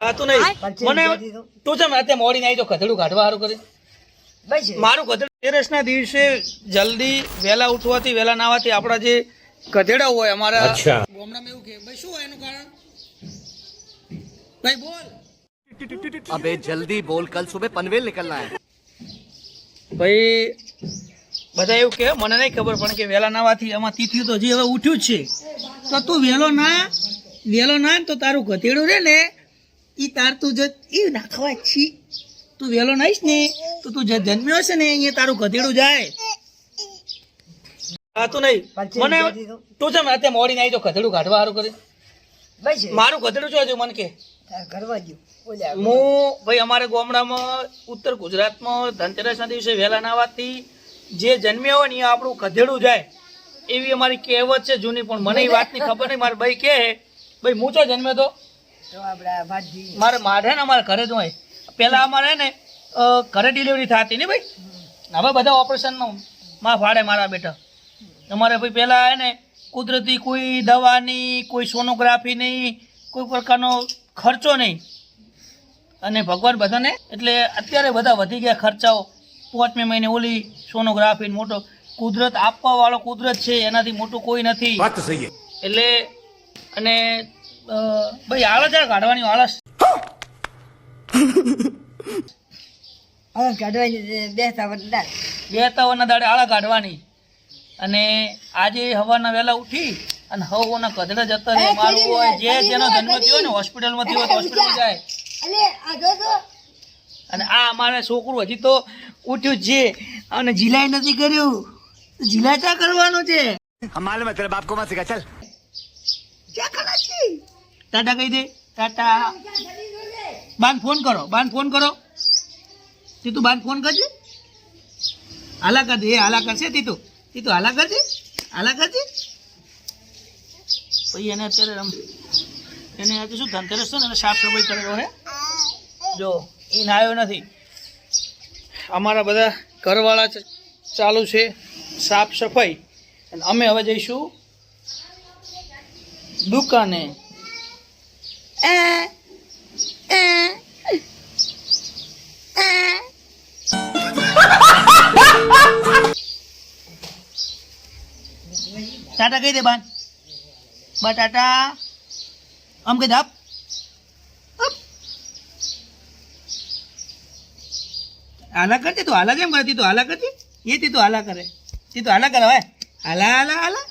હતું નહીં. મને તું છે રાતે મોડી નાઈ તો કથડું કાઢવા સારું કરી. મારું કથડું તેરસના દિવસે જલ્દી વહેલા ઉઠવાથી વહેલા નાવાથી આપણા જે કધેડા હોય અમારા ગામડામાં એવું કે ભાઈ શું હોય એનું કારણ? ભાઈ બોલ. અબે જલ્દી બોલ. કલ સુબહ પનવેલ નીકળના હે. ભાઈ બધા એવું કે મને નહીં ખબર પણ કે વેલા નાવાથી આમાં તિથિ તો હજી હવે ઉઠ્યું જ છે. તો તું વેલો ના વહેલો ના તો તારું ગધેડું રે ને એ તાર તું જો એ નાખવા છી. તું વહેલો નાહીશ ને તો તું જે જન્મ્યો છે ને અહીંયા તારું ગધેડું જાય. હા નહીં. મને તું છે રાતે મોડી નાઈ તો ગધેડું કાઢવા સારું કરે. મારું ગધેડું જોજો મને કે? હું ભાઈ અમારે ગામડામાં ઉત્તર ગુજરાતમાં ધનતેરસના દિવસે વહેલા નાવાથી જે જન્મ્યા હોય ને એ આપણું ગધેડું જાય. એવી અમારી કહેવત છે જૂની પણ મને એ વાતની ખબર નહીં. મારી ભાઈ કે ભાઈ હું ચો જન્મ્યો તો. મારે મારે ને અમારે ઘરે જ હોય. પહેલાં અમારે ને ઘરે ડિલિવરી થતી ને ભાઈ. હવે બધા ઓપરેશનનું માં ફાડે મારા બેટા. તમારે ભાઈ પહેલાં હે ને કુદરતી કોઈ દવા નહીં કોઈ સોનોગ્રાફી નહીં કોઈ પ્રકારનો ખર્ચો નહીં અને ભગવાન બધાને એટલે અત્યારે બધા વધી ગયા ખર્ચાઓ. પાંચમે મહિને ઓલી સોનોગ્રાફી મોટો. કુદરત આપવાવાળો કુદરત છે એનાથી મોટું કોઈ નથી. એટલે અને ભાઈ આળસ આ કાઢવાની આળસ આળસ કાઢવાની બેસતા વરના બેસતા દાડે. આળા કાઢવાની અને આજે હવાના વહેલા ઉઠી અને હવોના કદડે જતા રહે મારું હોય જે જેનો જન્મ થયો ને હોસ્પિટલમાં થયો હોસ્પિટલ જાય. અને આ અમારે છોકરું હજી તો ઉઠ્યું છે. અને જીલાય નથી કર્યું. જીલા ચા કરવાનું છે? માલુમ મતલબ આપકો માં શીખા ચાલ. ચા કરાચી ટાટા કહી દે. ટાટા. બાન ફોન કરો, બાન ફોન કરો. તીતું બાન ફોન કરજે. હાલા કરજે. એ હાલા કરશે તીતું તીતું હાલા કરજે. હાલા કરજે. પછી એને અત્યારે આમ એને આજે શું ધનતેરસ છે ને? એને સાફ સફાઈ કરેલો હે? જો, એ નાયો નથી. અમારા બધા ઘરવાળા ચાલુ છે સાફ સફાઈ. અને અમે હવે જઈશું દુકાને. ટાટા કહી દે બાન. બટાટા ટાટા. આમ કહી દે અપ. હાલા કરતી તું હાલા કેમ કરતી તું? હાલા કરતી? એ તી તું હાલા કરે. તી તું હાલા કરે હવે હાલા હાલા હાલા